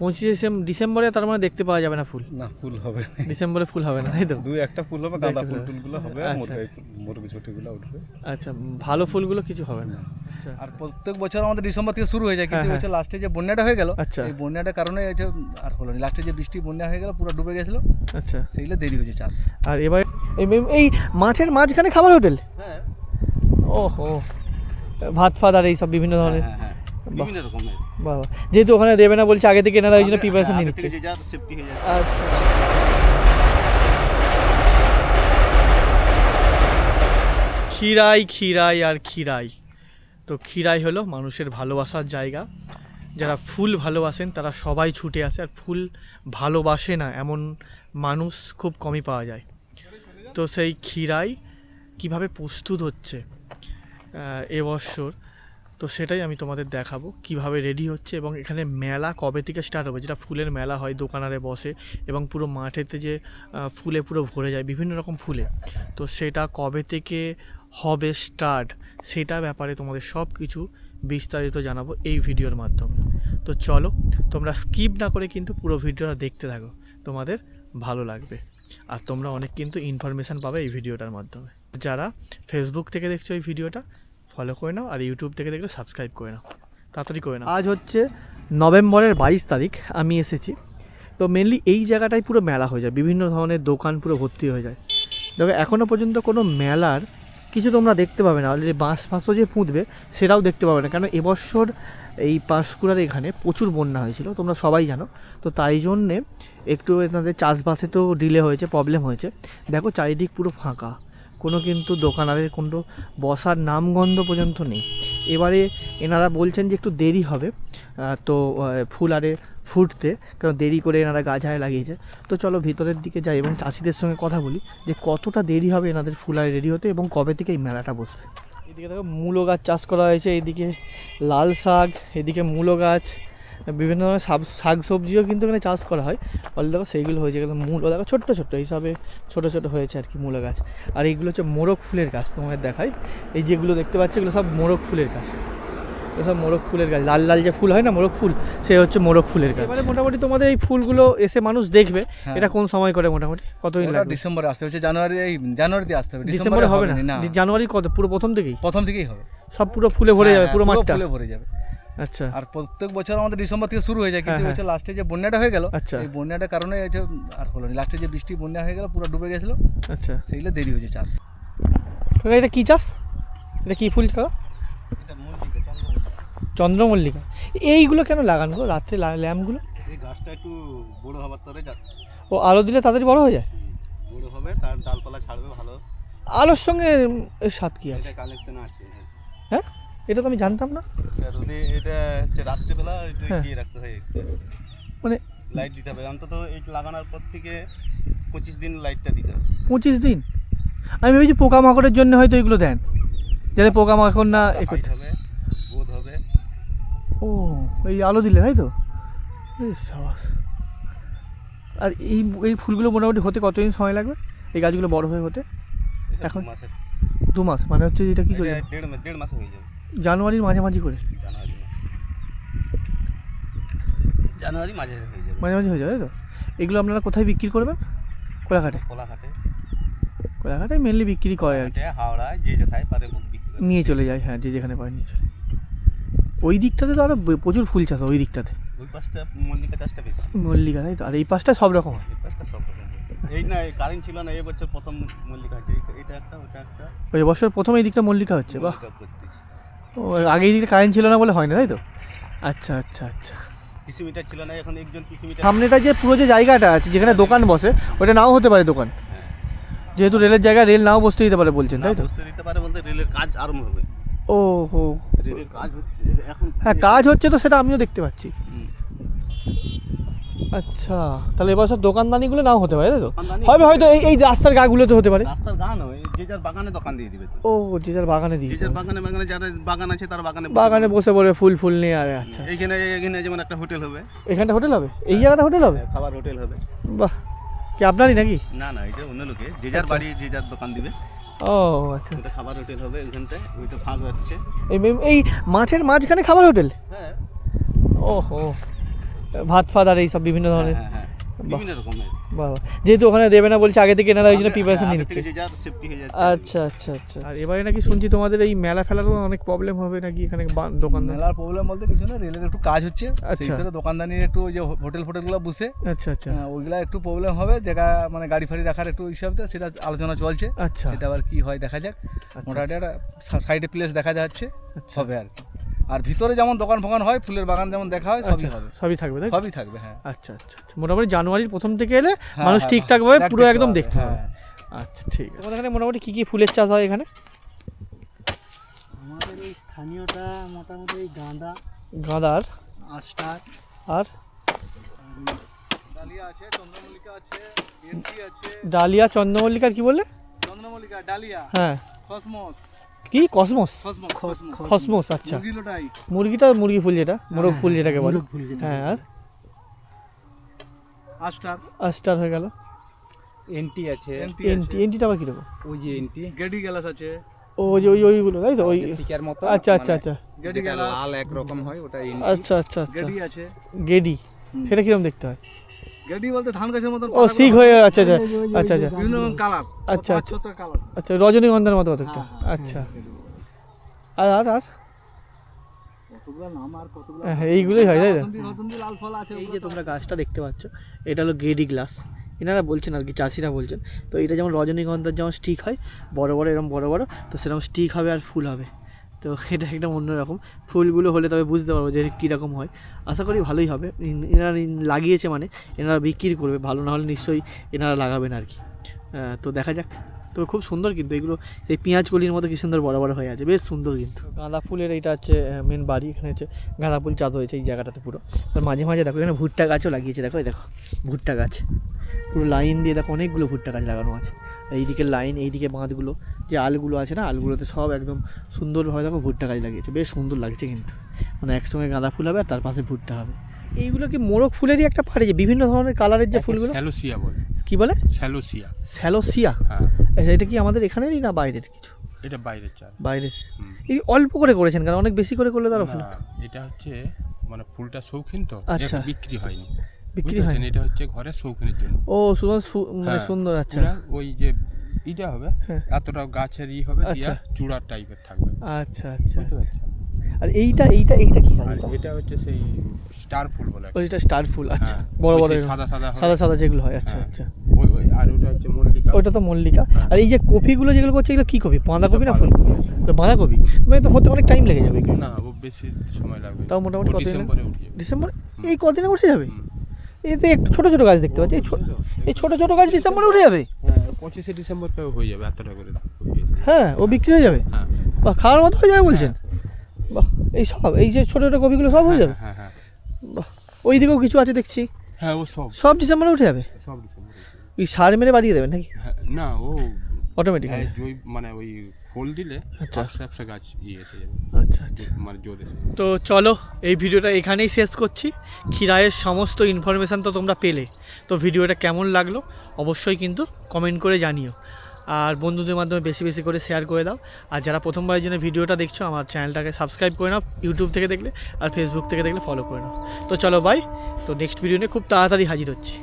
পঁচিশে ডিসেম্বরে তার মানে দেখতে পাওয়া যাবে না ফুল। না ফুল হবে ডিসেম্বরে ফুল হবে না তাই তো? দুই একটা ফুল হবে গাঁদা ফুল ফুল। টুলগুলো হবে আচ্ছা, মুরগি মুরগি ছুটিগুলো উঠবে। আচ্ছা ভালো ফুলগুলো কিছু হবে না। আচ্ছা। আর প্রত্যেক বছর আমাদের ডিসেম্বর থেকে শুরু হয়ে যায় কিন্তু হ্যাঁ, বছর লাস্টে যে বন্যাটা হয়ে গেল আচ্ছা। এই বন্যাটার কারণে হচ্ছে আর হলো না। লাস্টে যে বৃষ্টি বন্যা হয়ে গেল পুরো ডুবে গেছিল আচ্ছা। সেইগুলো দেরি হয়েছে চাষ। আর এবার এই- এই মাঠের মাঝখানে খাবার হোটেল? হ্যাঁ। ওহো। ভাত ফাত আর এইসব বিভিন্ন ধরনের। হ্যাঁ হ্যাঁ। বিভিন্ন রকমের। বাবা যেহেতু ওখানে দেবে না বলছে আগে থেকে এনারা ওই জন্য প্রিপারেশন নিয়ে নিচ্ছে। সেফটি হয়ে আচ্ছা। ক্ষীরাই ক্ষীরাই আর ক্ষীরাই। তো ক্ষীরাই হলো মানুষের ভালোবাসার জায়গা। যারা ফুল ভালোবাসেন তারা সবাই ছুটে আসে আর ফুল ভালোবাসে না এমন মানুষ খুব কমই পাওয়া যায়। তো সেই ক্ষীরাই কীভাবে প্রস্তুত হচ্ছে এবছর তো সেটাই আমি তোমাদের দেখাবো কীভাবে রেডি হচ্ছে এবং এখানে মেলা কবে থেকে স্টার্ট হবে? যেটা ফুলের মেলা হয় দোকানারে বসে এবং পুরো মাঠেতে যে ফুলে পুরো ভরে যায়, বিভিন্ন রকম ফুলে। তো সেটা কবে থেকে হবে স্টার্ট সেটা ব্যাপারে তোমাদের সব কিছু বিস্তারিত জানাব এই ভিডিওর মাধ্যমে। তো চলো, তোমরা স্কিপ না করে কিন্তু পুরো ভিডিওটা দেখতে থাকো, তোমাদের ভালো লাগবে। আর তোমরা অনেক কিন্তু ইনফরমেশান পাবে এই ভিডিওটার মাধ্যমে। যারা ফেসবুক থেকে দেখছ এই ভিডিওটা ফলো করে নাও আর ইউটিউব থেকে দেখলে সাবস্ক্রাইব করে নাও। তাড়াতাড়ি করে নাও। আজ হচ্ছে নভেম্বরের বাইশ তারিখ, আমি এসেছি। তো মেনলি এই জায়গাটাই পুরো মেলা হয়ে যায়। বিভিন্ন ধরনের দোকান পুরো ভর্তি হয়ে যায়। দেখো এখনও পর্যন্ত কোনো মেলার কিছু তোমরা দেখতে পাবে না। অলরেডি বাঁশ ফাঁসও যে পুঁতবে, সেটাও দেখতে পাবে না। কেন, এবছর এই পাঁশকুড়ার এখানে প্রচুর বন্যা হয়েছিল, তোমরা সবাই জানো। তো তাই জন্যে একটু এনাদের চাষবাসে তো ডিলে হয়েছে প্রবলেম হয়েছে। দেখো, চারিদিক পুরো ফাঁকা। কোনো কিন্তু দোকানারের কোনো বসার নামগন্ধ পর্যন্ত নেই। এবারে এনারা বলছেন যে একটু দেরি হবে তো ফুল আরে ফুটতে, কারণ দেরি করে এনারা গাছায় লাগিয়েছে। তো চলো ভিতরের দিকে যাই এবং চাষিদের সঙ্গে কথা বলি যে কতটা দেরি হবে এনাদের ফুল আরে রেডি হতে এবং কবে থেকে এই মেলাটা বসবে। এদিকে দেখো, মূলো গাছ চাষ করা হয়েছে এইদিকে লাল শাক, এদিকে মূলো গাছ বিভিন্ন ধরনের শাক শাক সবজিও কিন্তু এখানে চাষ করা হয়। অলরেডি দেখো সেইগুলো হয়েছে কিন্তু মূলো দেখো ছোট্ট ছোট্ট হিসাবে ছোটো ছোটো হয়েছে আর কি মূলো গাছ। আর এইগুলো হচ্ছে মোরগ ফুলের গাছ তোমাদের দেখায় এই যেগুলো দেখতে পাচ্ছ এগুলো সব মোরগ ফুলের গাছ। এগুলো সব মোরগ ফুলের গাছ। লাল লাল যে ফুল হয় না মোরগ ফুল সে হচ্ছে মোরগ ফুলের গাছ। এবারে মোটামুটি তোমাদের এই ফুলগুলো এসে মানুষ দেখবে হ্যাঁ। এটা কোন সময় করে মোটামুটি? কতদিন লাগবে? ডিসেম্বরে আসতে হচ্ছে জানুয়ারি এই জানুয়ারিতে আসতে হবে ডিসেম্বরে হবে না। না। জানুয়ারি কত? পুরো প্রথম থেকেই? প্রথম থেকেই হবে। সব পুরো ফুলে ভরে হ্যাঁ, যাবে হ্যাঁ, পুরো মাঠটা? ফুলে ভরে যাবে। আচ্ছা। আর প্রত্যেক বছর আমাদের ডিসেম্বর থেকে শুরু হয়ে যায় কিন্তু হ্যাঁ, বছর লাস্টে যে বন্যাটা হয়ে গেল আচ্ছা। এই বন্যাটার কারণে আর হলো না লাস্টে যে বৃষ্টি বন্যা হয়ে গেল পুরো ডুবে গেছিল। আচ্ছা। সেইগুলো দেরি হয়েছে চাষ। এটা কী চাষ? এটা কী ফুল কাকা? চন্দ্রমল্লিকা। এইগুলো কেন লাগানো গো রাত্রে ল্যাম্পগুলো? এই গাছটা একটু বড় হবার তরে ও আলো দিলে তাড়াতাড়ি বড় হয়ে যায়? বড় হবে তার ডালপালা ছাড়বে ভালো। আলোর সঙ্গে স্বাদ কী আছে? এটা কালেকশন আছে। হ্যাঁ? এটা তো আমি জানতাম না। রোদে এটা হচ্ছে রাত্রেবেলা একটু হ্যাঁ। দিয়ে রাখতে হয় একটু। মানে লাইট দিতে হবে। অন্তত এই লাগানোর পর থেকে পঁচিশ দিন লাইটটা দিতে হবে। পঁচিশ দিন? আমি ভেবেছি পোকামাকড়ের জন্য হয়তো এগুলো দেন। যাতে পোকামাকড় না এ করতে হবে বোধ হবে। ও এই আলো দিলে তাই তো? এই সাবাস। আর এই এই ফুলগুলো মোটামুটি হতে কতদিন সময় লাগবে? এই গাছগুলো বড় হয়ে হতে? এখন? দু মাস মানে হচ্ছে এটা কি দেড় মা- দেড় মাসে হয়ে যাবে। জানুয়ারির মাঝামাঝি করে। জানুয়ারি। জানুয়ারি মাঝে হয়ে যাবে। মাঝামাঝি হয়ে যাবে তাই তো? এগুলো আপনারা কোথায় বিক্রি করবেন? কোলাঘাটে। কোলাঘাটে। কোলাঘাটে মেনলি বিক্রি করে আর কি। হাওড়ায় যে যেথায় পারে বিক্রি নিয়ে চলে যায় হ্যাঁ যে যেখানে পায় নিয়ে চলে ওই দিকটাতে তো আরও বে- প্রচুর ফুল চাষ হয় ওই দিকটাতে। ওই পাশটা মল্লিকা চাষটা বেশি। মল্লিকা তাই তো? আর এই পাশটা সব রকম হয়। এই পাশটা সব রকম এই না এই কারেন্ট ছিল না এই বছর প্রথম মল্লিকা হচ্ছে। এটা একটা ওটা একটা। ওই বছর প্রথম এই দিকটা মল্লিকা হচ্ছে বাহ। ও আগে দিকে কারেন্ট ছিল না বলে হয় না তাই তো? আচ্ছা আচ্ছা আচ্ছা। কিছু মিটার ছিল না এখন একজন কিছু মিটার সামনেটা যে পুরো যে জায়গাটা আছে যেখানে দোকান বসে ওটা নাও হতে পারে দোকান। হ্যাঁ। যেহেতু রেলের জায়গায় রেল নাও বসতে দিতে পারে বলছেন তাই তো? বসতে দিতে পারে বলতে রেলের কাজ আরম্ভ হবে। ও হো। রেলের কাজ হচ্ছে এখন হ্যাঁ কাজ হচ্ছে তো সেটা আমিও দেখতে পাচ্ছি। আচ্ছা তাহলে এবছর দোকানদানিগুলো নাও হতে পারে তাই তো? হবে হয়তো এই এই রাস্তার গাগুলোতে হতে পারে। রাস্তার গা নয় যে যার বাগানে দোকান দিয়ে দিবে ও যে যার বাগানে দিয়ে যে যার বাগানে বাগানে যারা বাগান আছে তার বাগানে বাগানে। বসে পড়ে ফুল ফুল নিয়ে আরে আচ্ছা। এইখানে এইখানে যেমন একটা হোটেল হবে। এখানটা হোটেল হবে? এই জায়গাটা হোটেল হবে? খাবার হোটেল হবে। বাহ। কি আপনারই নাকি? না না এটা অন্য লোকে। যে যার বাড়ি যে যার দোকান দিবে। ও আচ্ছা। ওটা খাবার হোটেল হবে ওইখানটায় ফাঁক হচ্ছে এই এই মাঠের মাঝখানে খাবার হোটেল? হ্যাঁ। হো ভাত ফাত আর এইসব বিভিন্ন ধরনের? হ্যাঁ হ্যাঁ। বিভিন্ন রকমের। বাবা যেহেতু ওখানে দেবে না বলছে আগে থেকে এনারা ওই জন্য প্রিপারেশন নিয়ে নিচ্ছে। থেকে যে যার সেফটি হয়ে যাচ্ছে। আচ্ছা আচ্ছা আচ্ছা আর এবারে নাকি শুনছি তোমাদের এই মেলা ফেলারও অনেক প্রবলেম হবে নাকি এখানে মেলার প্রবলেম বলতে কিছু না রেলের একটু কাজ হচ্ছে। সেই আচ্ছা। হিসেবে দোকানদানি একটু ওই যে হোটেল ফোটেলগুলো বসে আচ্ছা আচ্ছা। হ্যাঁ, ওইগুলা একটু প্রবলেম হবে। জায়গা মানে গাড়ি ফাড়ি রাখার একটু হিসাবটা সেটা আলোচনা চলছে। আচ্ছা। সেটা আবার কি হয় দেখা যাক। আচ্ছা, মোটামুটি একটা সাইডে প্লেস দেখা যাচ্ছে আচ্ছা। হবে আর কি। আর ভিতরে যেমন দোকান ফোকান হয় ফুলের বাগান যেমন দেখা হয় সবই আচ্ছা, হবে। সবই থাকবে তাই সবই থাকবে হ্যাঁ। আচ্ছা আচ্ছা আচ্ছা। মোটামুটি জানুয়ারির প্রথম থেকে এলে হ্যাঁ, মানুষ হ্যাঁ, ঠিকঠাক ভাবে পুরো একদম দেখতে পাবে। হ্যাঁ। আচ্ছা ঠিক আছে। তোমাদের এখানে মোটামুটি কি কি ফুলের চাষ হয় এখানে? আমাদের এই স্থানীয়টা মোটামুটি এই গাঁদা গাঁদার। আস্টার। আর? ডালিয়া আছে চন্দ্রমল্লিকা আছে আছে। ডালিয়া চন্দ্রমল্লিকার কি বললে? চন্দ্রমল্লিকা ডালিয়া। হ্যাঁ। কসমস। কি? কসমস? কসমস আচ্ছা। মুরগিটা মুরগি ফুল যেটা? মোরগ ফুল যেটাকে বলে। হ্যাঁ আর? আস্টার। আস্টার হয়ে গেল। এনটি আছে। এন্টি এনটিটা আবার কীরকম? ওই যে এনটি। গেডি গ্যালাস আছে। ও যে ওই ওইগুলো তাই তো? ওই শিকার মতো। আচ্ছা আচ্ছা আচ্ছা। গেডি গ্যালাস। লাল একরকম হয় ওটা এনটি। আচ্ছা আচ্ছা আচ্ছা। গেডি আছে। গেডি। সেটা কীরকম দেখতে হয়? গেডি বলতে ধান গাছের মতন ও শিখ হয়ে আচ্ছা আচ্ছা আচ্ছা আচ্ছা। বিভিন্ন রকম কালার আচ্ছা, আচ্ছা। কালার। আচ্ছা রজনীগন্ধার মতো কতটা আচ্ছা। আর আর আর? আর হ্যাঁ, এইগুলোই হয় তাই এই যে তোমরা গাছটা দেখতে পাচ্ছ এটা হলো গেডি গ্লাস। এনারা বলছেন আর কি চাষিরা বলছেন। তো এটা যেমন রজনীগন্ধার যেমন স্টিক হয় বড় বড় এরকম বড় বড় তো সেরকম স্টিক হবে আর ফুল হবে। তো এটা একটা অন্যরকম। ফুলগুলো হলে তবে বুঝতে পারব যে কীরকম হয়। আশা করি ভালোই হবে। এনারা লাগিয়েছে মানে এনারা বিক্রি করবে। ভালো না হলে নিশ্চয়ই এনারা লাগাবেন আর কি। তো দেখা যাক। তো খুব সুন্দর কিন্তু এগুলো। এই পেঁয়াজ কলির মতো কি সুন্দর বড় বড় হয়ে আছে। বেশ সুন্দর কিন্তু। গাঁদা ফুলের এইটা হচ্ছে মেন বাড়ি। এখানে হচ্ছে গাঁদা ফুল চাষ হয়েছে এই জায়গাটাতে পুরো। আর মাঝে মাঝে দেখো, এখানে ভুট্টা গাছও লাগিয়েছে। দেখো দেখো, ভুট্টা গাছ। পুরো লাইন দিয়ে দেখো, অনেকগুলো ভুট্টা গাছ লাগানো আছে। এইদিকে লাইন এইদিকে বাঁধগুলো যে আলগুলো আছে না আলগুলোতে সব একদম সুন্দরভাবে দেখো ভুট্টা গাছ লাগিয়েছে। বেশ সুন্দর লাগছে কিন্তু। মানে একসঙ্গে গাঁদা ফুল হবে আর তার পাশে ভুট্টা হবে। এইগুলো কি মোরগ ফুলেরই একটা পারে যে বিভিন্ন ধরনের কালারের যে ফুলগুলো? স্যালোসিয়া বলে। কি বলে? স্যালোসিয়া স্যালোসিয়া হ্যাঁ। আচ্ছা এটা কি আমাদের এখানেরই না বাইরের কিছু? এটা বাইরের চাল। বাইরের। এই অল্প করে করেছেন কারণ অনেক বেশি করে করলে তারা ফুল এটা হচ্ছে মানে ফুলটা শৌখিন তো আচ্ছা। বিক্রি হয়নি। বিক্রি হয় এটা হচ্ছে ঘরে শৌখিনের জন্য। ও মানে হ্যাঁ, সুন্দর আচ্ছা। ওই যে ইটা হবে হ্যাঁ। এতটা গাছের ই হবে দিয়া আচ্ছা। চূড়ার টাইপের থাকবে। আচ্ছা আচ্ছা পারছেন? আর এইটা এইটা এইটা কি এটা হচ্ছে সেই স্টার ফুল বলে। ওইটা স্টার ফুল আচ্ছা। হ্যাঁ, বড় বড় সাদা সাদা সাদা সাদা যেগুলো হয় আচ্ছা। আচ্ছা। ওই ওই আর ওটা হচ্ছে মল্লিকা। ওইটা তো মল্লিকা। আর এই যে কপিগুলো যেগুলো করছে এগুলো কি কপি? বাঁধাকপি না ওটা ফুলকপি। ওটা বাঁধাকপি? মানে তো হতে অনেক টাইম লেগে যাবে। না ও বেশি সময় লাগবে। তাও মোটামুটি কতদিন? ডিসেম্বরে উঠে ডিসেম্বর? এই কদিনে উঠে যাবে। এই তো একটু ছোট ছোট গাছ দেখতে পাচ্ছি। এই ছোট এই ছোট ছোট গাছ ডিসেম্বরে উঠে যাবে? হ্যাঁ পঁচিশে ডিসেম্বর হয়ে যাবে করে কপি এসে যাবে। হ্যাঁ ও বিক্রি হয়ে যাবে? হ্যাঁ। বাহ খাওয়ার মতো হয়ে যাবে বলছেন? বাহ এই সব এই যে ছোট ছোট কপিগুলো সব হয়ে যাবে? হ্যাঁ হ্যাঁ। বাহ ওই দিকেও কিছু আছে দেখছি? হ্যাঁ ও সব। সব ডিসেম্বরে উঠে যাবে? সব ডিসেম্বরে ওই সার মেরে বাড়িয়ে দেবেন নাকি? হ্যাঁ, না ও অটোমেটিক হ্যাঁ, মানে ওই দিলে। আচ্ছা। আচ্ছা গাছ ইয়ে এসে যাবে। আচ্ছা আচ্ছা। মানে জোর এসে তো চলো এই ভিডিওটা এখানেই শেষ করছি। খিরায়ের সমস্ত ইনফরমেশান তো তোমরা পেলে। তো ভিডিওটা কেমন লাগল অবশ্যই কিন্তু কমেন্ট করে জানিও। আর বন্ধুদের মাধ্যমে বেশি বেশি করে শেয়ার করে দাও। আর যারা প্রথমবারের জন্য ভিডিওটা দেখছ আমার চ্যানেলটাকে সাবস্ক্রাইব করে নাও ইউটিউব থেকে দেখলে আর ফেসবুক থেকে দেখলে ফলো করে নাও। তো চলো বাই তো নেক্সট ভিডিও নিয়ে খুব তাড়াতাড়ি হাজির হচ্ছি।